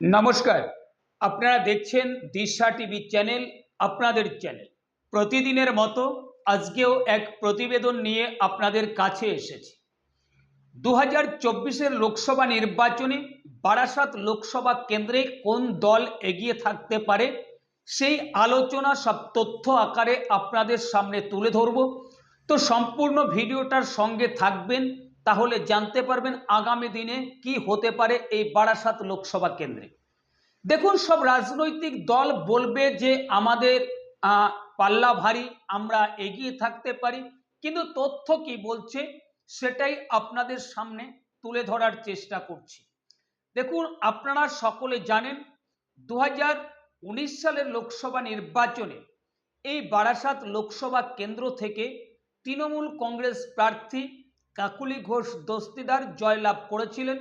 নমস্কার। আপনারা দেখছেন দিশা টিভি চ্যানেল, আপনাদের চ্যানেল। প্রতিদিনের মতো আজকেও এক প্রতিবেদন নিয়ে আপনাদের কাছে এসেছি। দু হাজার চব্বিশের লোকসভা নির্বাচনে বারাসাত লোকসভা কেন্দ্রে কোন দল এগিয়ে থাকতে পারে, সেই আলোচনা সব তথ্য আকারে আপনাদের সামনে তুলে ধরব। তো সম্পূর্ণ ভিডিওটার সঙ্গে থাকবেন তাহলে জানতে পারবেন আগামী দিনে কি হতে পারে এই বারাসাত লোকসভা কেন্দ্রে। দেখুন, সব রাজনৈতিক দল বলবে যে আমাদের পাল্লা ভারী, আমরা এগিয়ে থাকতে পারি, কিন্তু তথ্য কি বলছে সেটাই আপনাদের সামনে তুলে ধরার চেষ্টা করছি। দেখুন, আপনারা সকলে জানেন দু সালের লোকসভা নির্বাচনে এই বারাসাত লোকসভা কেন্দ্র থেকে তৃণমূল কংগ্রেস প্রার্থী কাকুলি ঘোষ দস্তিদার জয়লাভ করেছিলেন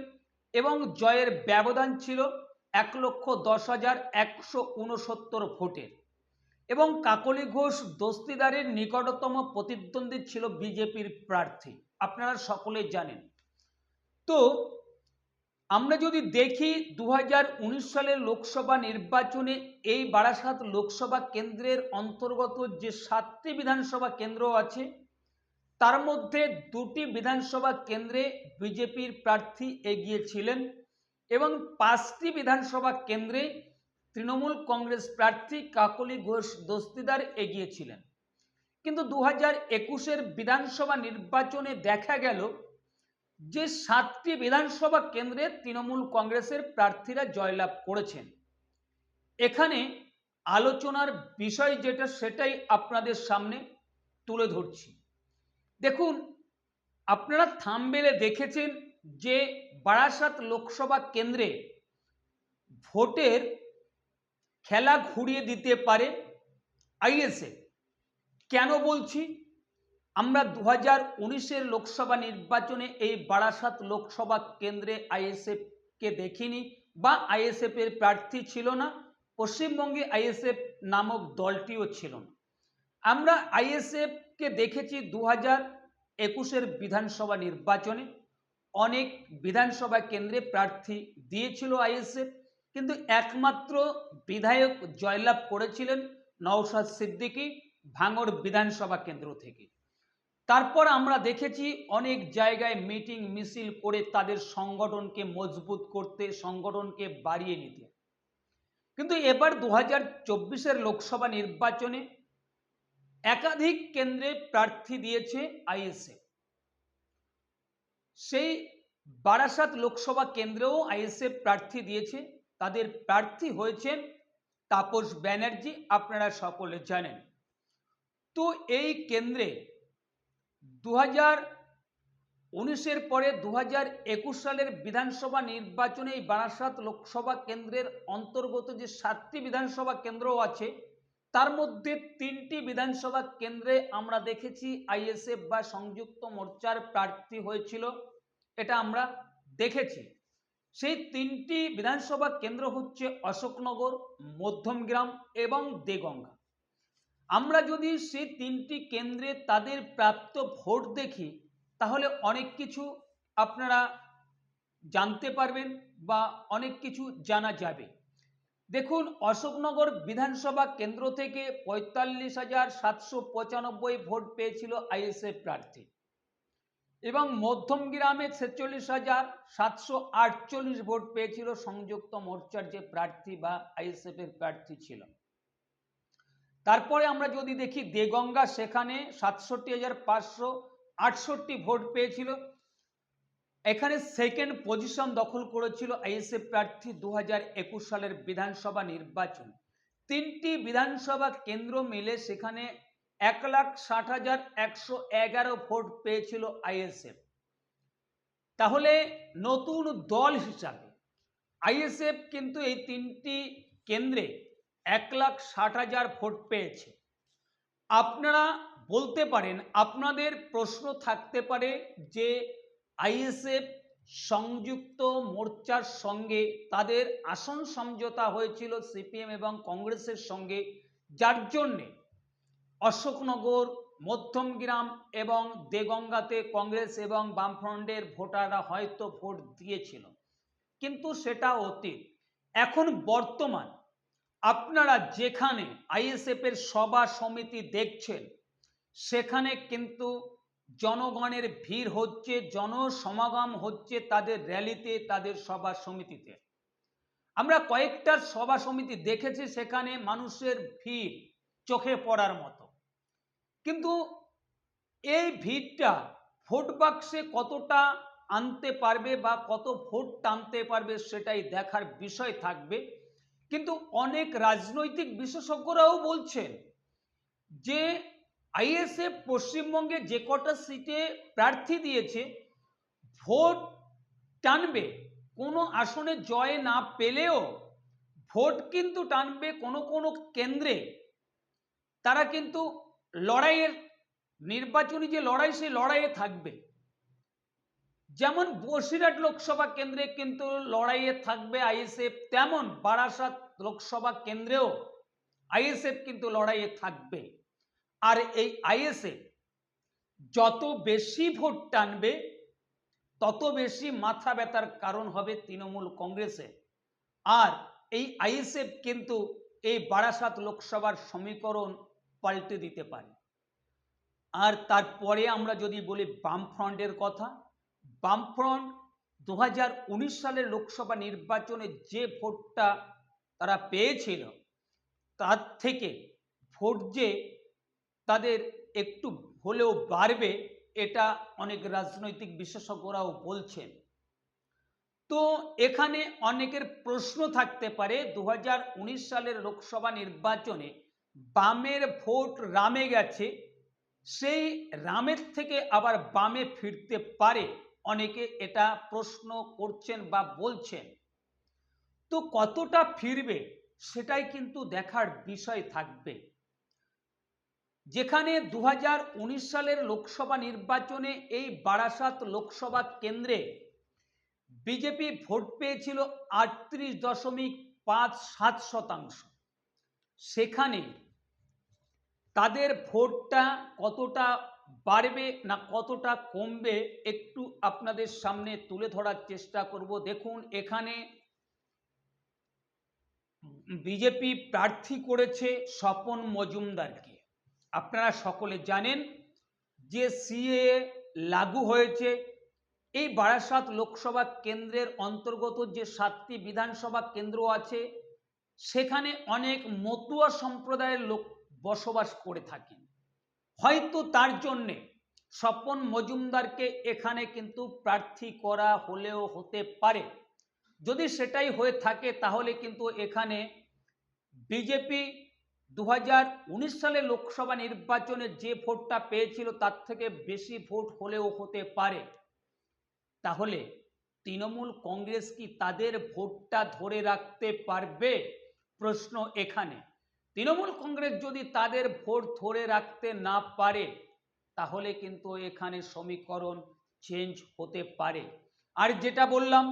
এবং জয়ের ব্যবধান ছিল এক লক্ষ দশ হাজার একশো উনসত্তর ভোটের এবং কাকলি ঘোষ দস্তিদারের নিকটতম প্রতিদ্বন্দ্বী ছিল বিজেপির প্রার্থী। আপনারা সকলে জানেন। তো, আমরা যদি দেখি দু হাজার উনিশ সালের লোকসভা নির্বাচনে এই বারাসাত লোকসভা কেন্দ্রের অন্তর্গত যে সাতটি বিধানসভা কেন্দ্র আছে তার মধ্যে দুটি বিধানসভা কেন্দ্রে বিজেপির প্রার্থী এগিয়েছিলেন এবং পাঁচটি বিধানসভা কেন্দ্রে তৃণমূল কংগ্রেস প্রার্থী কাকলি ঘোষ দস্তিদার এগিয়েছিলেন কিন্তু দু হাজার একুশের বিধানসভা নির্বাচনে দেখা গেল যে সাতটি বিধানসভা কেন্দ্রে তৃণমূল কংগ্রেসের প্রার্থীরা জয়লাভ করেছেন। এখানে আলোচনার বিষয় যেটা সেটাই আপনাদের সামনে তুলে ধরছি। দেখুন, আপনারা থামবেলে দেখেছেন যে বারাসাত লোকসভা কেন্দ্রে ভোটের খেলা ঘুরিয়ে দিতে পারে আইএসএ। কেন বলছি? আমরা দু হাজার উনিশের লোকসভা নির্বাচনে এই বারাসাত লোকসভা কেন্দ্রে আইএসএফকে দেখিনি বা আইএসএফ এর প্রার্থী ছিল না, পশ্চিমবঙ্গে আইএসএফ নামক দলটিও ছিল না। আমরা আইএসএফকে দেখেছি দু হাজার একুশের বিধানসভা নির্বাচনে। অনেক বিধানসভা কেন্দ্রে প্রার্থী দিয়েছিল আইএসএফ কিন্তু একমাত্র বিধায়ক জয়লাভ করেছিলেন নওশাদ সিদ্দিকী ভাঙড় বিধানসভা কেন্দ্র থেকে। তারপর আমরা দেখেছি অনেক জায়গায় মিটিং মিছিল করে তাদের সংগঠনকে মজবুত করতে, সংগঠনকে বাড়িয়ে নিতে। কিন্তু এবার দু হাজার চব্বিশের লোকসভা নির্বাচনে একাধিক কেন্দ্রে প্রার্থী দিয়েছে আইএসএফ সেই বারাসাত লোকসভা কেন্দ্রেও আইএসএফ প্রার্থী দিয়েছে। তাদের প্রার্থী হয়েছেন তাপস ব্যানার্জি, আপনারা সকলে জানেন। তো এই কেন্দ্রে দু হাজার উনিশের পরে দু হাজার একুশ সালের বিধানসভা নির্বাচনে এই বারাসাত লোকসভা কেন্দ্রের অন্তর্গত যে সাতটি বিধানসভা কেন্দ্র আছে তার মধ্যে তিনটি বিধানসভা কেন্দ্রে আমরা দেখেছি আইএসএফ বা সংযুক্ত মোর্চার প্রার্থী হয়েছিল, এটা আমরা দেখেছি। সেই তিনটি বিধানসভা কেন্দ্র হচ্ছে অশোকনগর, মধ্যমগ্রাম এবং দেগঙ্গা। আমরা যদি সেই তিনটি কেন্দ্রে তাদের প্রাপ্ত ভোট দেখি, তাহলে অনেক কিছু আপনারা জানতে পারবেন বা অনেক কিছু জানা যাবে। দেখুন, অশোকনগর বিধানসভা কেন্দ্র থেকে পঁয়তাল্লিশ হাজার সাতশো পঁচানব্বই ভোট পেয়েছিল আইএসএফ প্রার্থী এবং মধ্যমগ্রামে ছেচল্লিশ হাজার সাতশো আটচল্লিশ ভোট পেয়েছিল সংযুক্ত মোর্চার যে প্রার্থী বা আইএসএফ এর প্রার্থী ছিল। তারপরে আমরা যদি দেখি দেগঙ্গা, সেখানে সাতষট্টি হাজার পাঁচশো আটষট্টি ভোট পেয়েছিল। এখানে সেকেন্ড পজিশন দখল করেছিল আইএসএফ প্রার্থী দু হাজার একুশ সালের বিধানসভা নির্বাচন। তিনটি বিধানসভা কেন্দ্র মিলে সেখানে এক লাখ ষাট হাজার একশো এগারো ভোট পেয়েছিল আইএসএফ তাহলে নতুন দল হিসাবে আইএসএফ কিন্তু এই তিনটি কেন্দ্রে এক লাখ ষাট হাজার ভোট পেয়েছে। আপনারা বলতে পারেন, আপনাদের প্রশ্ন থাকতে পারে যে আইএসএফ সংযুক্ত মোর্চার সঙ্গে তাদের আসন সমঝোতা হয়েছিল সিপিএম এবং কংগ্রেসের সঙ্গে, যার জন্যে অশোকনগর, মধ্যমগ্রাম এবং দেগঙ্গাতে কংগ্রেস এবং বামফ্রন্টের ভোটাররা হয়তো ভোট দিয়েছিল। কিন্তু সেটা অতীত। এখন বর্তমান আপনারা যেখানে আইএসএফ এর সভা সমিতি দেখছেন, সেখানে কিন্তু জনগণের ভিড় হচ্ছে, জনসমাগম হচ্ছে তাদের র্যালিতে, তাদের সভা সমিতিতে। আমরা কয়েকটা সভা সমিতি দেখেছি সেখানে মানুষের ভিড় চোখে পড়ার মতো। কিন্তু এই ভিড়টা ভোট বাক্সে কতটা আনতে পারবে বা কত ভোট টানতে পারবে সেটাই দেখার বিষয় থাকবে। কিন্তু অনেক রাজনৈতিক বিশেষজ্ঞরাও বলছেন যে আইএসএফ পশ্চিমবঙ্গে যে কটা সিটে প্রার্থী দিয়েছে, ভোট টানবে, কোনো আসনে জয় না পেলেও ভোট কিন্তু টানবে কোনো কোনো কেন্দ্রে। তারা কিন্তু লড়াইয়ের, নির্বাচনী যে লড়াই, সেই লড়াইয়ে থাকবে। যেমন বসিরহাট লোকসভা কেন্দ্রে কিন্তু লড়াইয়ে থাকবে আইএসএফ, তেমন বারাসাত লোকসভা কেন্দ্রেও আইএসএফ কিন্তু লড়াইয়ে থাকবে। আর এই আইএসএফ যত বেশি ভোট টানবে, তত বেশি মাথা ব্যথার কারণ হবে তৃণমূল কংগ্রেসে। আর এই আইএসএফ কিন্তু এই বারাসাত লোকসভার সমীকরণ পাল্টে দিতে পারে। আর তারপরে আমরা যদি বলি বামফ্রন্টের কথা, বামফ্রন্ট দু হাজার উনিশ সালের লোকসভা নির্বাচনে যে ভোটটা তারা পেয়েছিল, তার থেকে ভোট যে তাদের একটু হলেও বাড়বে, এটা অনেক রাজনৈতিক বিশেষজ্ঞরাও বলছেন। তো এখানে অনেকের প্রশ্ন থাকতে পারে দু হাজার উনিশ সালের লোকসভা নির্বাচনে বামের ভোট রামে গেছে, সেই রামের থেকে আবার বামে ফিরতে পারে, অনেকে এটা প্রশ্ন করছেন বা বলছেন। তো কতটা ফিরবে, সেটাই কিন্তু দেখার বিষয় থাকবে। যেখানে দু হাজার উনিশ সালের লোকসভা নির্বাচনে এই বারাসাত লোকসভা কেন্দ্রে বিজেপি ভোট পেয়েছিল আটত্রিশ দশমিক পাঁচ সাত শতাংশ। সেখানে তাদের ভোটটা কতটা বাড়বে না কতটা কমবে একটু আপনাদের সামনে তুলে ধরার চেষ্টা করব। দেখুন, এখানে বিজেপি প্রার্থী করেছে স্বপন মজুমদারকে। আপনারা সকলে জানেন যে সিএ লাগু হয়েছে। এই বারাসাত লোকসভা কেন্দ্রের অন্তর্গত যে সাতটি বিধানসভা কেন্দ্র আছে, সেখানে অনেক মতুয়া সম্প্রদায়ের লোক বসবাস করে থাকেন। হয়তো তার জন্যে স্বপন মজুমদারকে এখানে কিন্তু প্রার্থী করা হলেও হতে পারে। যদি সেটাই হয়ে থাকে, তাহলে কিন্তু এখানে বিজেপি দু হাজার উনিশ সালে লোকসভা নির্বাচনে যে ভোটটা পেয়েছিল তার থেকে বেশি ভোট হলেও হতে পারে। তাহলে তৃণমূল কংগ্রেস কি তাদের ভোটটা ধরে রাখতে পারবে? প্রশ্ন এখানে। তৃণমূল কংগ্রেস যদি তাদের ভোট ধরে রাখতে না পারে, তাহলে কিন্তু এখানে সমীকরণ চেঞ্জ হতে পারে। আর যেটা বললাম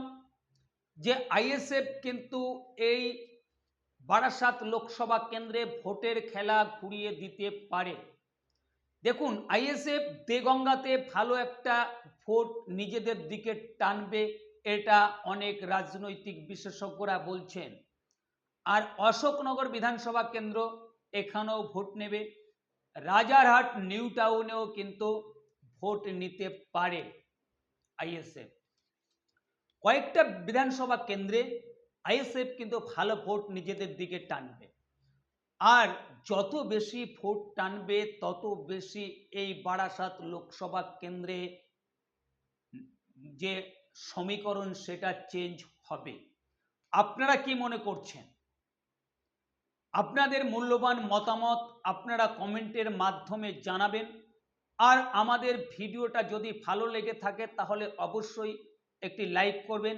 যে আইএসএফ কিন্তু এই বারাসাত লোকসভা কেন্দ্রে ভোটের খেলা ঘুরিয়ে দিতে পারে। দেখুন, আইএসএফ দেগঙ্গাতে ভালো একটা ভোট নিজেদের দিকে টানবে, এটা অনেক রাজনৈতিক বিশেষজ্ঞরা বলছেন। আর অশোকনগর বিধানসভা কেন্দ্র এখানেও ভোট নেবে। রাজারহাট, নিউ টাউনেও কিন্তু ভোট নিতে পারে আইএসএফ। কয়েকটা বিধানসভা কেন্দ্রে আইএসএফ কিন্তু ভালো ভোট নিজেদের দিকে টানবে। আর যত বেশি ভোট টানবে, তত বেশি এই বারাসাত লোকসভা কেন্দ্রে যে সমীকরণ সেটা চেঞ্জ হবে। আপনারা কি মনে করছেন? আপনাদের মূল্যবান মতামত আপনারা কমেন্টের মাধ্যমে জানাবেন। আর আমাদের ভিডিওটা যদি ভালো লেগে থাকে, তাহলে অবশ্যই একটি লাইক করবেন।